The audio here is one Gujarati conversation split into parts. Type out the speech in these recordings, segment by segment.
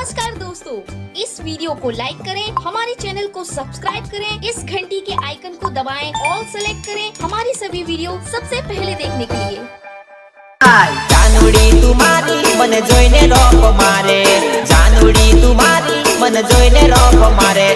नमस्कार दोस्तों इस वीडियो को लाइक करें हमारे चैनल को सब्सक्राइब करें इस घंटी के आइकन को दबाएं ऑल सेलेक्ट करें हमारी सभी वीडियो सबसे पहले देखने के लिए જાનુડી તું મારી મને જોઈને રોપ મારે જાનુડી તું મારી મને જોઈને રોપ મારે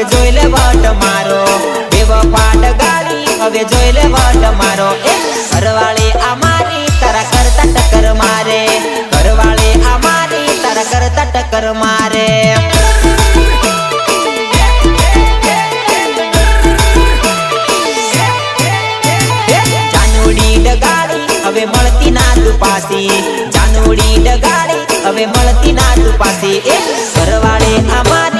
હવે જોઈ લે વટ મારો. બેવો પાટ ગાડી, હવે જોઈ લે વટ મારો. એ, ઘરવાળી આ મારી તારા કરતા ટક્કર મારે. ઘરવાળી આ તારા કરતા ટક્કર મારે. હવે મળતી ના તું પાસી જાનુડી ડગાડી, હવે મળતી ના તું પાસી એ, ઘરવાળે અમારી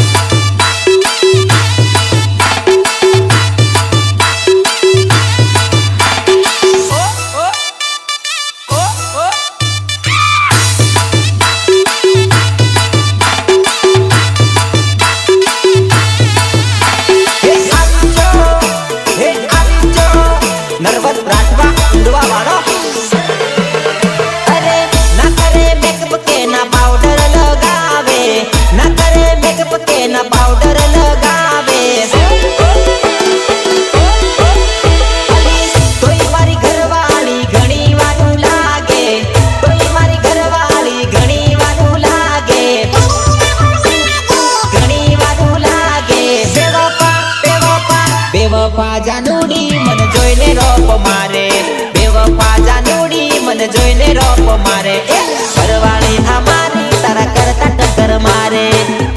નર્વસ રાખવા ઉડવા વાળો બેવફા જાનુડી મને જોઈને રોપ મારે. બેવફા જાનુડી મને જોઈને રોપ મારે. ઘરવાળી અમારી તારા કરતા ટક્કર મારે.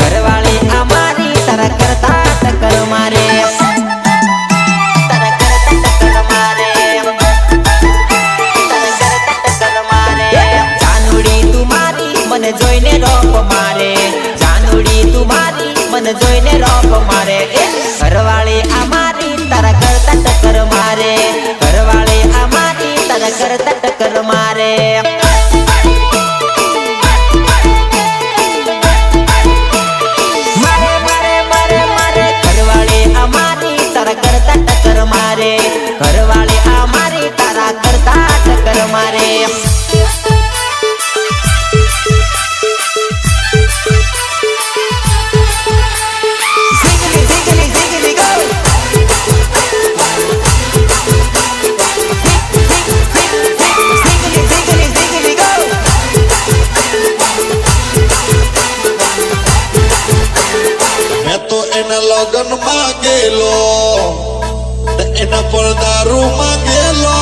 ઘરવાળી અમારી તારા કરતા ટક્કર મારે, મને જોઈને રોપ મારે. જાનુડી તું મારી, મને જોઈને રોપ મારે. મારે મારે. એને લગન માં ગયેલો ને એના પર દારૂ માં ગયેલો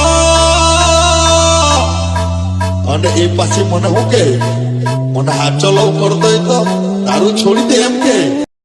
અને એ પાછી મને શું કે મને હાચો લવ કરતો હોય તો દારૂ છોડી દે એમ કે